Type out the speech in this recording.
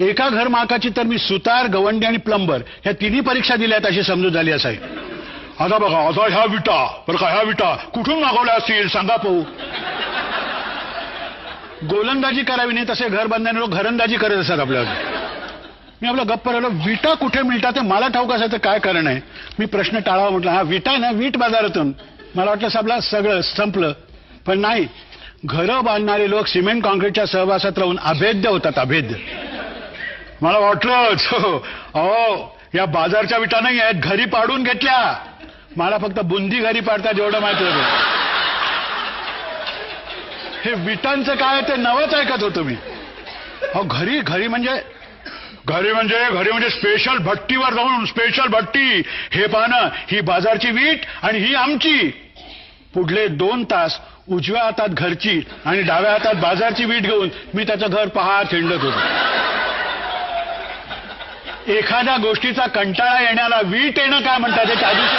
एका घरमाकाची तर मी सुतार गवंडी आणि प्लंबर. ह्या तिन्ही परीक्षा दिल्यात अशी समजूत झाली असावी. आता बघा आता ह्या विटा बरं का ह्या विटा कुठून मागवल्या असतील? सांगा पाहू गोलंदाजी करावी नाही तसे घर बांधणारे लोक घरंदाजी करत असतात आपल्यावर मी आपला गप्प राहिलो विटा कुठे मिळतात ते मला ठाऊक असायचं काय कारण आहे? मी प्रश्न टाळावा म्हटलं हा विटा आहे ना वीट बाजारातून. मला वाटलं साबला सगळं संपलं. पण नाही घरं बांधणारे लोक सिमेंट कॉन्क्रीटच्या सहवासात राहून अभेद्य होतात अभेद्य. मला वाटलंच. अहो या बाजारच्या विटा नाही आहेत घरी पाडून घेतल्या. मला फक्त बुंदी घरी पाडतात एवढं माहिती होतं. हे विटांचं काय ते नवच ऐकत होतो मी. अहो घरी घरी म्हणजे? घरी म्हणजे घरी म्हणजे स्पेशल भट्टीवर जाऊन स्पेशल भट्टी. हे पाहणं ही बाजारची वीट आणि ही आमची. पुढले दोन तास उजव्या हातात घरची आणि डाव्या हातात बाजारची वीट घेऊन मी त्याचं घर पहा हिंडत होतो. एखाद्या गोष्टीचा कंटाळा येण्याला वीट येणं काय म्हणतात? हे त्या दिवशी